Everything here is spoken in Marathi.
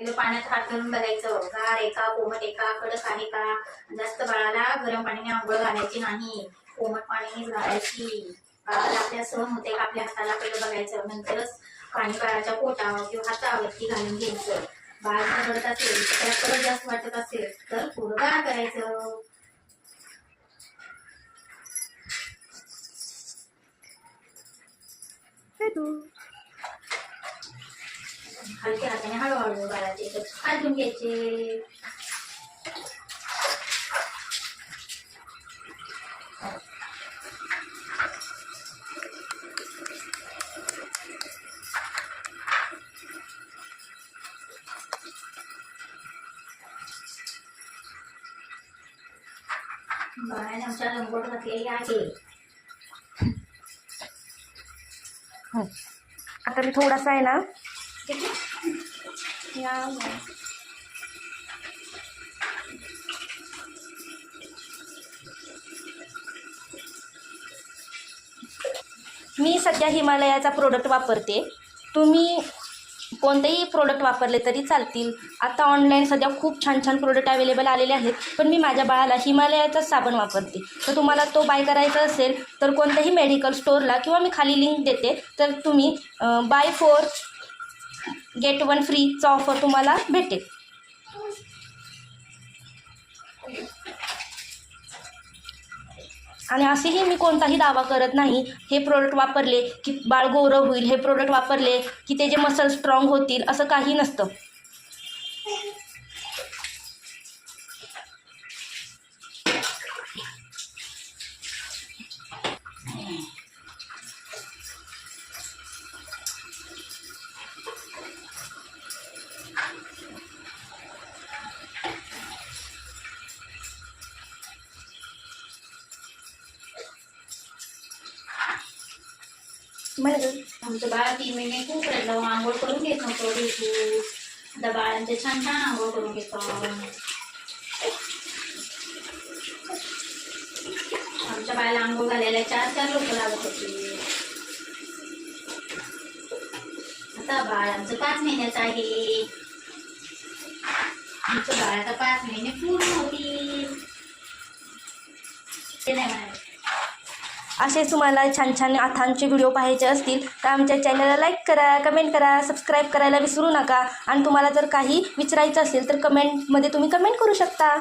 तिला पाण्यात हात घालून बघायचं गार आहे का कोमट आहे का कडक आहे का? जास्त बाळाला गरम पाण्याने आंघोळ घालायची नाही. कोमट पाण्याने घालायची बाळाला आपल्या सहन होते का? आपल्या हाताला पहिलं बघायचं. नंतरच पाणी बाळाच्या पोटावर किंवा हातावरती घालून घ्यायचं. बाळ जर असेल त्याला कडक जास्त वाटत असेल तर थोडं गार करायचं. हलक्या हाताने हळूहळू बाळाचे हात धुवून घ्यायचे. बाळाने आमच्या लंगोट घातलेली आहे. आता मी थोडासा आहे ना या मी सध्या हिमालयाचा प्रोडक्ट वापरते. तुम्ही कोणतेही प्रोडक्ट वापरले तरी चालतील. आता ऑनलाईन सध्या खूप छान छान प्रोडक्ट अवेलेबल आलेले आहेत. पण मी माझ्या बाळाला हिमालयाचाच साबण वापरते. तर तुम्हाला तो बाय करायचा असेल तर कोणत्याही मेडिकल स्टोअरला किंवा मी खाली लिंक देते तर तुम्ही बाय फोर गेट वन फ्रीचा ऑफर तुम्हाला भेटेल. आणि असेही मी कोणताही दावा करत नाही हे प्रोडक्ट वापरले की बाळ गौरव होईल हे प्रोडक्ट वापरले की त्याचे मसल स्ट्रॉंग होतील असं काही नसतं. बरं आमचं बाळ तीन महिने खूप आता बाळांचे छान छान आंघोळ करून घेतो चार चार लोक लागत होती आता बाळ पाच महिने पूर्ण होतील ते असे तुम्हाला छान छान आथांचे व्हिडिओ पाहायचे असतील तर आमच्या चॅनलला लाईक करा कमेंट करा सबस्क्राईब करायला विसरू नका. आणि तुम्हाला जर काही विचारायचं असेल तर कमेंटमध्ये तुम्ही कमेंट करू शकता.